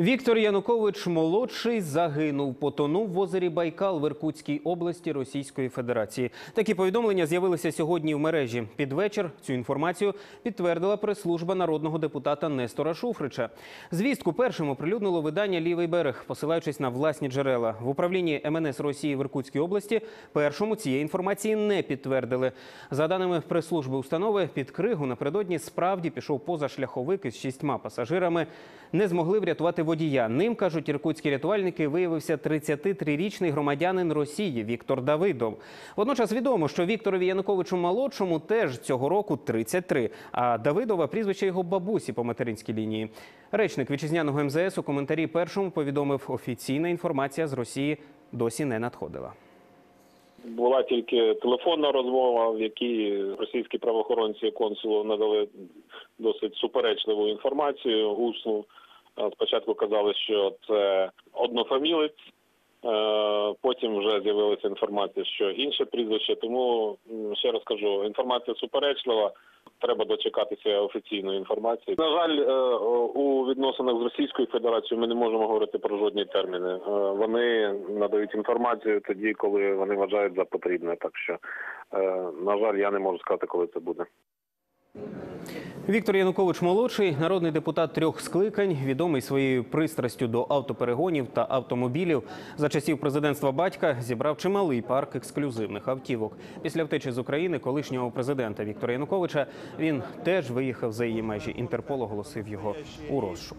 Віктор Янукович молодший загинув, потонув в озері Байкал в Іркутській області Російської Федерації. Такі повідомлення з'явилися сьогодні в мережі. Під вечір цю інформацію підтвердила прес-служба народного депутата Нестора Шуфрича. Звістку першим оприлюднило видання Лівий берег, посилаючись на власні джерела. В управлінні МНС Росії в Іркутській області першому цієї інформації не підтвердили. За даними прес-служби установи, під Кригу напередодні справді пішов позашляховик із шістьма пасажирами. Не змогли врятувати водія. Ним, кажуть іркутські рятувальники, виявився 33-річний громадянин Росії Віктор Давидов. Водночас відомо, що Вікторові Януковичу молодшому теж цього року 33, а Давидова прізвище його бабусі по материнській лінії. Речник вітчизняного МЗС у коментарі першому повідомив, офіційна інформація з Росії досі не надходила. Була тільки телефонна розмова, в якій російські правоохоронці консулу надали досить суперечливу інформацію. Усну спочатку казали, що це однофамілець. е, Потім вже з'явилася інформація, що інше прізвище. Тому ще раз кажу, інформація суперечлива. Треба дочекатися офіційної інформації. На жаль, е, у відносинах з Російською Федерацією ми не можемо говорити про жодні терміни. Е, Вони надають інформацію тоді, коли вони вважають за потрібне. Так що, на жаль, я не можу сказати, коли це буде. Віктор Янукович молодший, народний депутат трьох скликань, відомий своєю пристрастю до автоперегонів та автомобілів. За часів президентства батька зібрав чималий парк ексклюзивних автівок. Після втечі з України колишнього президента Віктора Януковича він теж виїхав за її межі. Інтерпол оголосив його у розшук.